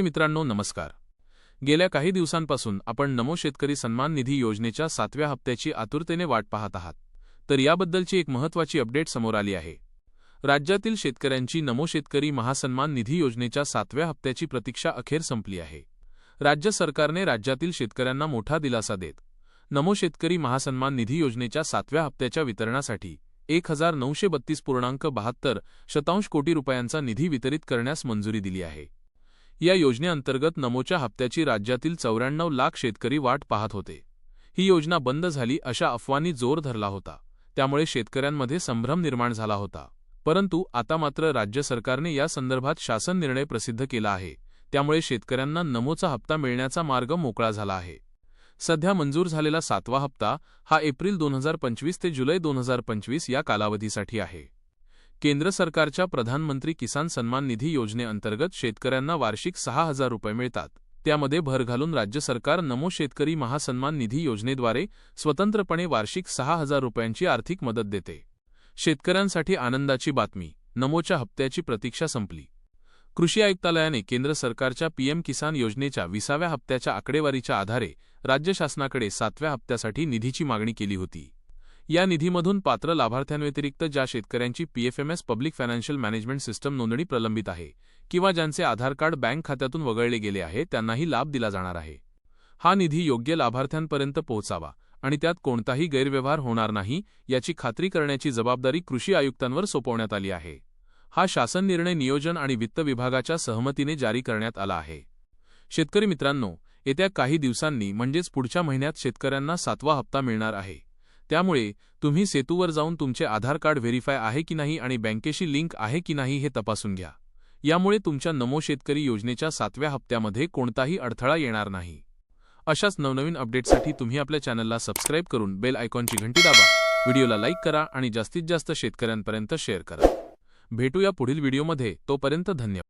शेतकरी मित्रांनो नमस्कार. गेल्या काही दिवसांपासून आपण नमो शेतकरी सन्मान निधी योजनेच्या सातव्या हप्त्याची आतुरतेने वाट पाहत आहात. तर याबद्दलची एक महत्त्वाची अपडेट समोर आली आहे. राज्यातील शेतकऱ्यांची नमो शेतकरी महासन्मान निधी योजनेच्या सातव्या हप्त्याची प्रतीक्षा अखेर संपली आहे. राज्य सरकारने राज्यातील शेतकऱ्यांना मोठा दिलासा देत नमो शेतकरी महासन्मान निधी योजनेच्या सातव्या हप्त्याच्या वितरणासाठी एक हजार नऊशे बत्तीस पूर्णांक बहात्तर शतांश कोटी रुपयांचा निधी वितरित करण्यास मंजुरी दिली आहे. या योजनेअंतर्गत नमोच्या हप्त्याची राज्यातील चौऱ्याण्णव लाख शेतकरी वाट पाहत होते. ही योजना बंद झाली अशा अफवांनी जोर धरला होता. त्यामुळे शेतकऱ्यांमध्ये संभ्रम निर्माण झाला होता. परंतु आता मात्र राज्य सरकारने या संदर्भात शासन निर्णय प्रसिद्ध केला आहे. त्यामुळे शेतकऱ्यांना नमोचा हप्ता मिळण्याचा मार्ग मोकळा झाला आहे. सध्या मंजूर झालेला सातवा हप्ता हा एप्रिल दोन हजार पंचवीस ते जुलै दोन हजार पंचवीस या कालावधीसाठी आहे. केंद्र सरकारच्या प्रधानमंत्री किसान सन्मान निधी योजनेअंतर्गत शेतकऱ्यांना वार्षिक सहा हजार रुपये मिळतात. त्यामध्ये भर घालून राज्य सरकार नमो शेतकरी महासन्मान निधी योजनेद्वारे स्वतंत्रपणे वार्षिक सहा हजार रुपयांची आर्थिक मदत देते. शेतकऱ्यांसाठी आनंदाची बातमी. नमोच्या हप्त्याची प्रतीक्षा संपली. कृषी आयुक्तालयाने केंद्र सरकारच्या पीएम किसान योजनेच्या विसाव्या हप्त्याच्या आकडेवारीच्या आधारे राज्य शासनाकडे सातव्या हप्त्यासाठी निधीची मागणी केली होती. या निधीमधून पात्र लाभार्थ्यांव्यतिरिक्त ज्या शेतकऱ्यांची PFMS public financial management system नोंदणी प्रलंबित आहे किंवा ज्यांचे आधार कार्ड बँक खात्यातून वगळले गेले आहे त्यांनाही लाभ दिला जाणार आहे. हा निधी योग्य लाभार्थ्यांपर्यंत पोहोचावा आणि त्यात कोणताही गैरव्यवहार होणार नाही याची खात्री करण्याची जबाबदारी कृषी आयुक्तांवर सोपवण्यात आली आहे. हा शासन निर्णय नियोजन आणि वित्त विभागाच्या सहमतीने जारी करण्यात आला आहे. शेतकरी मित्रांनो येत्या काही दिवसांनी म्हणजेच पुढच्या महिन्यात शेतकऱ्यांना सातवा हप्ता मिळणार आहे. त्यामुळे तुम्ही सेतूवर जाऊन तुमचे आधार कार्ड व्हेरीफाय आहे की नाही आणि बँकेशी लिंक आहे की नाही हे तपासून घ्या. यामुळे तुमच्या नमो शेतकरी योजनेच्या सातव्या हप्त्यामध्ये कोणताही अडथळा येणार नाही. अशाच नवनवीन अपडेटसाठी तुम्ही आपल्या चॅनलला सबस्क्राईब करून बेल आयकॉनची घंटी दाबा. व्हिडिओला लाईक करा आणि जास्तीत जास्त शेतकऱ्यांपर्यंत शेअर करा. भेटूया पुढील व्हिडिओमध्ये. तोपर्यंत धन्यवाद.